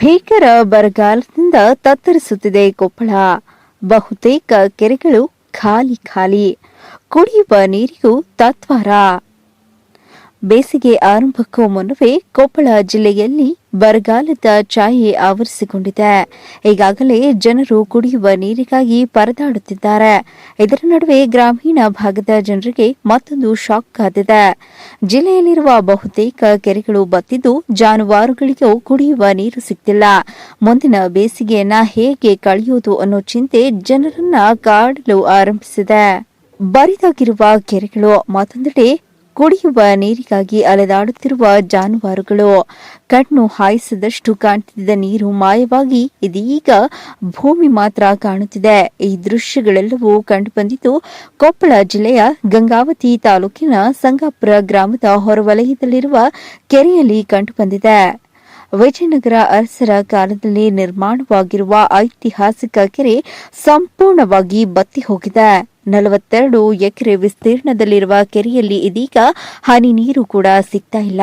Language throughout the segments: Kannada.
ಭೀಕರ ಬರಗಾಲದಿಂದ ತತ್ತರಿಸುತ್ತಿದೆ ಕೊಪ್ಪಳ. ಬಹುತೇಕ ಕೆರೆಗಳು ಖಾಲಿ ಖಾಲಿ. ಕುಡಿಯುವ ನೀರಿಗೂ ತತ್ವಾರ. ಬೇಸಿಗೆ ಆರಂಭಕ್ಕೂ ಮುನ್ನವೇ ಕೊಪ್ಪಳ ಜಿಲ್ಲೆಯಲ್ಲಿ ಬರಗಾಲದ ಛಾಯೆ ಆವರಿಸಿಕೊಂಡಿದೆ. ಈಗಾಗಲೇ ಜನರು ಕುಡಿಯುವ ನೀರಿಗಾಗಿ ಪರದಾಡುತ್ತಿದ್ದಾರೆ. ಇದರ ನಡುವೆ ಗ್ರಾಮೀಣ ಭಾಗದ ಜನರಿಗೆ ಮತ್ತೊಂದು ಶಾಕ್ ಕಾದಿದೆ. ಜಿಲ್ಲೆಯಲ್ಲಿರುವ ಬಹುತೇಕ ಕೆರೆಗಳು ಬತ್ತಿದ್ದು ಜಾನುವಾರುಗಳಿಗೂ ಕುಡಿಯುವ ನೀರು ಸಿಗ್ತಿಲ್ಲ. ಮುಂದಿನ ಬೇಸಿಗೆಯನ್ನ ಹೇಗೆ ಕಳೆಯುವುದು ಅನ್ನೋ ಚಿಂತೆ ಜನರನ್ನ ಕಾಡಲು ಆರಂಭಿಸಿದೆ. ಬರಿದಾಗಿರುವ ಕೆರೆಗಳು ಮತ್ತೊಂದೆಡೆ ಕುಡಿಯುವ ನೀರಿಗಾಗಿ ಅಲೆದಾಡುತ್ತಿರುವ ಜಾನುವಾರುಗಳು. ಕಣ್ಣು ಹಾಯಿಸದಷ್ಟು ಕಾಣ್ತಿದ್ದ ನೀರು ಮಾಯವಾಗಿ ಇದೀಗ ಭೂಮಿ ಮಾತ್ರ ಕಾಣುತ್ತಿದೆ. ಈ ದೃಶ್ಯಗಳೆಲ್ಲವೂ ಕಂಡುಬಂದಿದ್ದು, ಕೊಪ್ಪಳ ಜಿಲ್ಲೆಯ ಗಂಗಾವತಿ ತಾಲೂಕಿನ ಸಂಗಾಪುರ ಗ್ರಾಮದ ಹೊರವಲಯದಲ್ಲಿರುವ ಕೆರೆಯಲ್ಲಿ ಕಂಡುಬಂದಿದೆ. ವಿಜಯನಗರ ಅರಸರ ಕಾಲದಲ್ಲಿ ನಿರ್ಮಾಣವಾಗಿರುವ ಐತಿಹಾಸಿಕ ಕೆರೆ ಸಂಪೂರ್ಣವಾಗಿ ಬತ್ತಿ ಹೋಗಿದೆ. ನಲವತ್ತೆರಡು ಎಕರೆ ವಿಸ್ತೀರ್ಣದಲ್ಲಿರುವ ಕೆರೆಯಲ್ಲಿ ಇದೀಗ ಹನಿ ನೀರು ಕೂಡ ಸಿಗ್ತಾ ಇಲ್ಲ.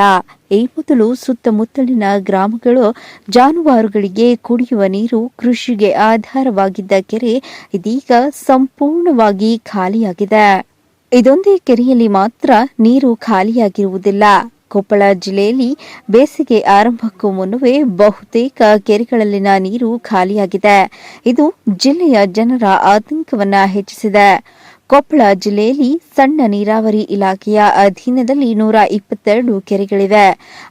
ಈ ಮೊದಲು ಸುತ್ತಮುತ್ತಲಿನ ಗ್ರಾಮಗಳು ಜಾನುವಾರುಗಳಿಗೆ ಕುಡಿಯುವ ನೀರು ಕೃಷಿಗೆ ಆಧಾರವಾಗಿದ್ದ ಕೆರೆ ಇದೀಗ ಸಂಪೂರ್ಣವಾಗಿ ಖಾಲಿಯಾಗಿದೆ. ಇದೊಂದೇ ಕೆರೆಯಲ್ಲಿ ಮಾತ್ರ ನೀರು ಖಾಲಿಯಾಗಿರುವುದಿಲ್ಲ. ಕೊಪ್ಪಳ ಜಿಲ್ಲೆಯಲ್ಲಿ ಬೇಸಿಗೆ ಆರಂಭಕ್ಕೂ ಮುನ್ನವೇ ಬಹುತೇಕ ಕೆರೆಗಳಲ್ಲಿನ ನೀರು ಖಾಲಿಯಾಗಿದೆ. ಇದು ಜಿಲ್ಲೆಯ ಜನರ ಆತಂಕವನ್ನ ಹೆಚ್ಚಿಸಿದೆ. ಕೊಪ್ಪಳ ಜಿಲ್ಲೆಯಲ್ಲಿ ಸಣ್ಣ ನೀರಾವರಿ ಇಲಾಖೆಯ ಅಧೀನದಲ್ಲಿ ನೂರ ಇಪ್ಪತ್ತೆರಡು ಕೆರೆಗಳಿವೆ.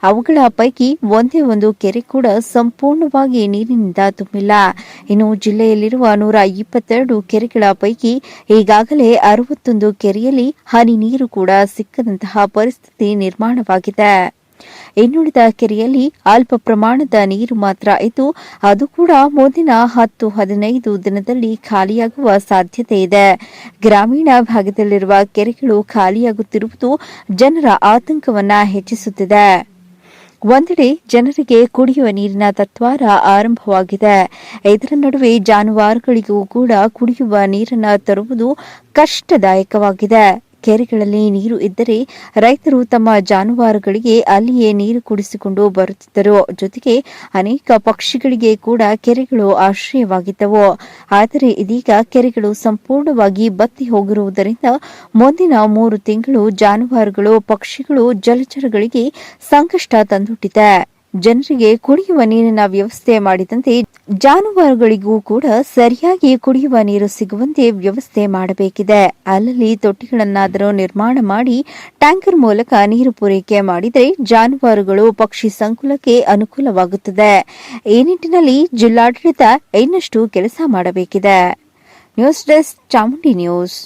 ಅವುಗಳ ಪೈಕಿ ಒಂದೇ ಒಂದು ಕೆರೆ ಕೂಡ ಸಂಪೂರ್ಣವಾಗಿ ನೀರಿನಿಂದ ತುಂಬಿಲ್ಲ. ಇನ್ನು ಜಿಲ್ಲೆಯಲ್ಲಿರುವ ನೂರ ಇಪ್ಪತ್ತೆರಡು ಕೆರೆಗಳ ಪೈಕಿ ಈಗಾಗಲೇ ಅರವತ್ತೊಂದು ಕೆರೆಯಲ್ಲಿ ಹನಿ ನೀರು ಕೂಡ ಸಿಕ್ಕದಂತಹ ಪರಿಸ್ಥಿತಿ ನಿರ್ಮಾಣವಾಗಿದೆ. ಇನ್ನುಳಿದ ಕೆರೆಯಲ್ಲಿ ಅಲ್ಪ ಪ್ರಮಾಣದ ನೀರು ಮಾತ್ರ ಇದ್ದು, ಅದು ಕೂಡ ಮುಂದಿನ ಹತ್ತು ಹದಿನೈದು ದಿನದಲ್ಲಿ ಖಾಲಿಯಾಗುವ ಸಾಧ್ಯತೆ ಇದೆ. ಗ್ರಾಮೀಣ ಭಾಗದಲ್ಲಿರುವ ಕೆರೆಗಳು ಖಾಲಿಯಾಗುತ್ತಿರುವುದು ಜನರ ಆತಂಕವನ್ನ ಹೆಚ್ಚಿಸುತ್ತಿದೆ. ಒಂದೆಡೆ ಜನರಿಗೆ ಕುಡಿಯುವ ನೀರಿನ ತತ್ವಾರ ಆರಂಭವಾಗಿದೆ. ಇದರ ನಡುವೆ ಜಾನುವಾರುಗಳಿಗೂ ಕೂಡ ಕುಡಿಯುವ ನೀರನ್ನು ತರುವುದು ಕಷ್ಟದಾಯಕವಾಗಿದೆ. ಕೆರೆಗಳಲ್ಲಿ ನೀರು ಇದ್ದರೆ ರೈತರು ತಮ್ಮ ಜಾನುವಾರುಗಳಿಗೆ ಅಲ್ಲಿಯೇ ನೀರು ಕುಡಿಸಿಕೊಂಡು ಬರುತ್ತಿದ್ದರು. ಜೊತೆಗೆ ಅನೇಕ ಪಕ್ಷಿಗಳಿಗೆ ಕೂಡ ಕೆರೆಗಳು ಆಶ್ರಯವಾಗಿದ್ದವು. ಆದರೆ ಇದೀಗ ಕೆರೆಗಳು ಸಂಪೂರ್ಣವಾಗಿ ಬತ್ತಿ ಹೋಗಿರುವುದರಿಂದ ಮುಂದಿನ ಮೂರು ತಿಂಗಳು ಜಾನುವಾರುಗಳು, ಪಕ್ಷಿಗಳು, ಜಲಚರಗಳಿಗೆ ಸಂಕಷ್ಟ ತಂದೊಡ್ಡಿದೆ ಜನರಿಗೆ ಕುಡಿಯುವ ನೀರಿನ ವ್ಯವಸ್ಥೆ ಮಾಡಿದಂತೆ ಜಾನುವಾರುಗಳಿಗೂ ಕೂಡ ಸರಿಯಾಗಿ ಕುಡಿಯುವ ನೀರು ಸಿಗುವಂತೆ ವ್ಯವಸ್ಥೆ ಮಾಡಬೇಕಿದೆ. ಅಲ್ಲಲ್ಲಿ ತೊಟ್ಟಿಗಳನ್ನಾದರೂ ನಿರ್ಮಾಣ ಮಾಡಿ ಟ್ಯಾಂಕರ್ ಮೂಲಕ ನೀರು ಪೂರೈಕೆ ಮಾಡಿದರೆ ಜಾನುವಾರುಗಳು ಪಕ್ಷಿ ಸಂಕುಲಕ್ಕೆ ಅನುಕೂಲವಾಗುತ್ತದೆ. ಈ ನಿಟ್ಟಿನಲ್ಲಿ ಜಿಲ್ಲಾಡಳಿತ ಇನ್ನಷ್ಟು ಕೆಲಸ ಮಾಡಬೇಕಿದೆ. News desk Chamundi news.